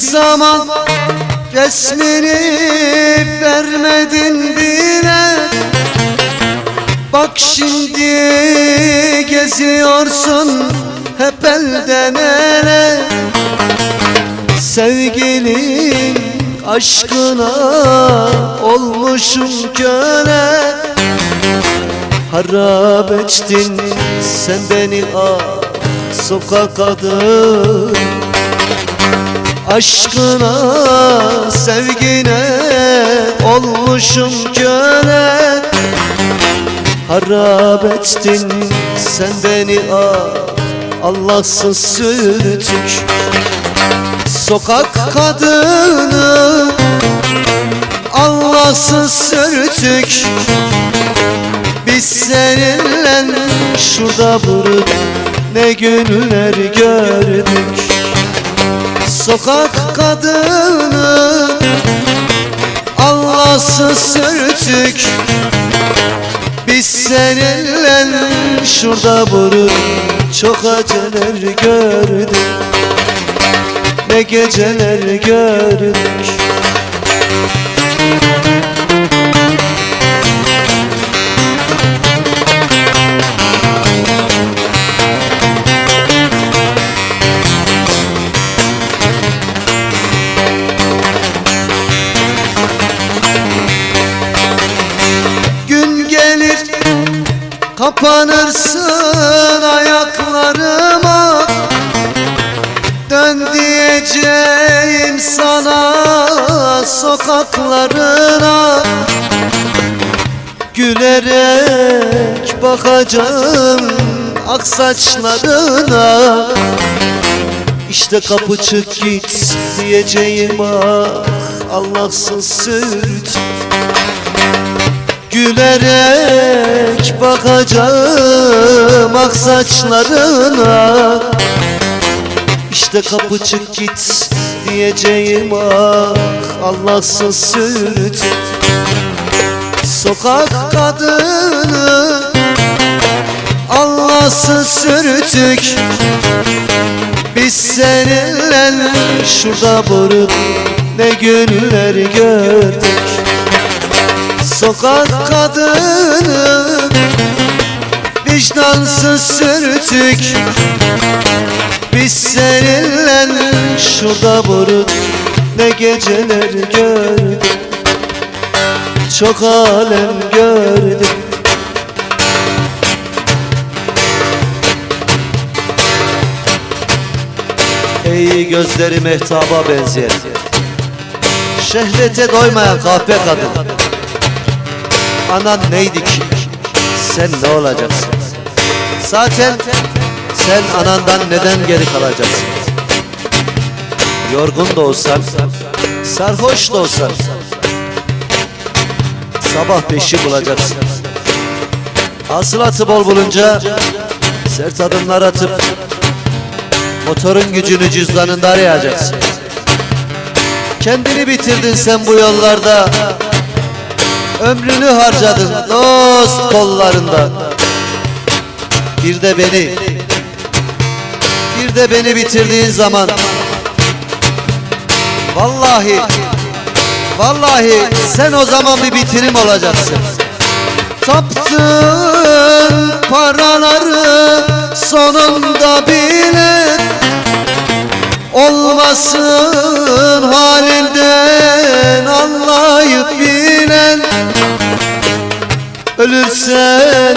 Zaman resmini vermedin bile. Bak şimdi geziyorsun hep elden ele. Sevgilim aşkına olmuşum köle. Harap ettin sen beni ah sokak adı Aşkına sevgine olmuşum köle Harap ettin sen beni ah Allahsız sürtük. Sokak kadını Allahsız sürtük. Biz seninle şurada vurup Ne günler gördük Sokak kadını Allahsız sürtük Biz seninle şurada vurup Çok acılar gördük. Ne geceler gördük kapanırsın ayaklarıma. Dön diyeceğim sana sokaklarına. Gülerek bakacağım ak saçlarına. İşte kapı çık git diyeceğim ah Allahsız sürt Gülerek bakacağım ak saçlarına. İşte kapı çık git diyeceğim ah Allahsız sürt Sokak kadını Allahsız sürtük Biz seninle şurada vurup Ne günler gördük Sokak kadını Vicdansız sürtük. Biz seninle şurada vurup Ne geceler gördük. Çok alem gördük. Ey gözleri mehtaba benzeyen Şehvete doymayan kahpe kadın Anan neydi ki? Sen ne olacaksın? Zaten sen anandan neden geri kalacaksın? Yorgun da olsan, sarhoş da olsan Sabah beşi bulacaksın Hasılatı bol bulunca Sert adımlar atıp Motorun gücünü cüzdanında arayacaksın Kendini bitirdin sen bu yollarda Ömrünü harcadın dost kollarında. Bir de beni Bir de beni bitirdiğin zaman. Vallahi Vallahi sen o zaman bir bitirim olacaksın. Taptın paraları sonunda bile Olmasın halinden anlayıp bilen Ölürsen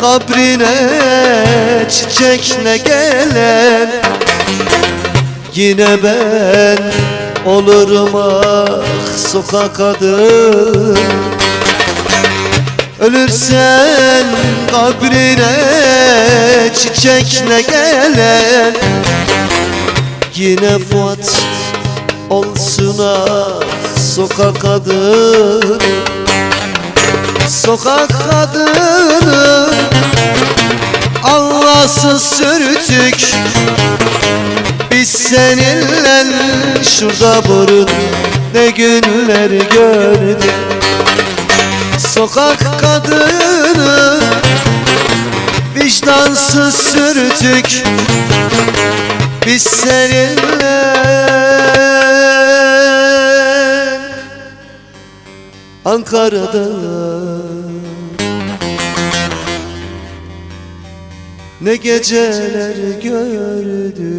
kabrine çiçekle gelen? Yine ben olurum ah sokak adım Ölürsen kabrine çiçekle gelen Yine Fuat olsun ah sokak kadını Sokak kadını. Allahsız sürtük Biz seninle şurada burun Ne günler gördük. Sokak kadını Vicdansız sürtük biz seninle Ankara'da Ne geceler gördük